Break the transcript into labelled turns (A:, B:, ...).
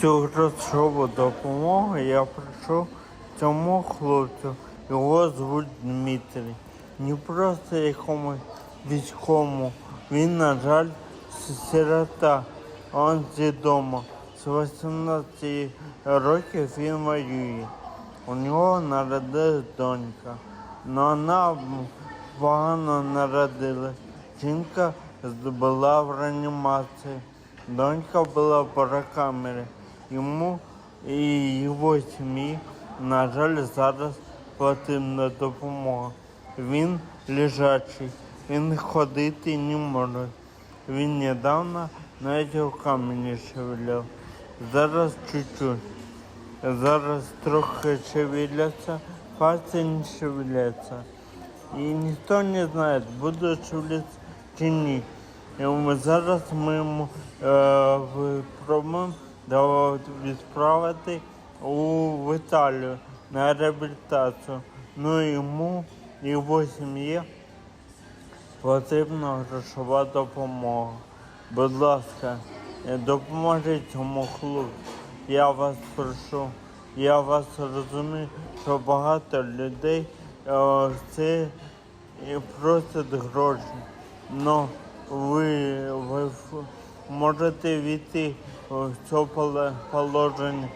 A: цю грошову допомогу я прийшов цьому хлопцю. Його звуть Дмитрий. Не просто якомусь військовому. Він, на жаль, сирота. Он зі дому. З 18 років він воює. У нього народилась донька. Но вона погано народилась. Жінка з- була в реанімації. Донька була в барокамері. Йому і його сім'ї, на жаль, зараз потрібна допомога. Він лежачий, він ходити не може. Він недавно навіть руками не шевеляв. Зараз чуть-чуть. Зараз трохи шевеляться, пальці не шевеляться. І ніхто не знає, буде шевелятися чи ні. І ми зараз ми йому е, відправити у Італію на реабілітацію. Ну йому і його сім'ї потрібна грошова допомога. Будь ласка, допоможіть цьому хлопцю. Я вас прошу. Я вас розумію, що багато людей е, це просять гроші. Но ви, ви ф- можете війти в поле- положення,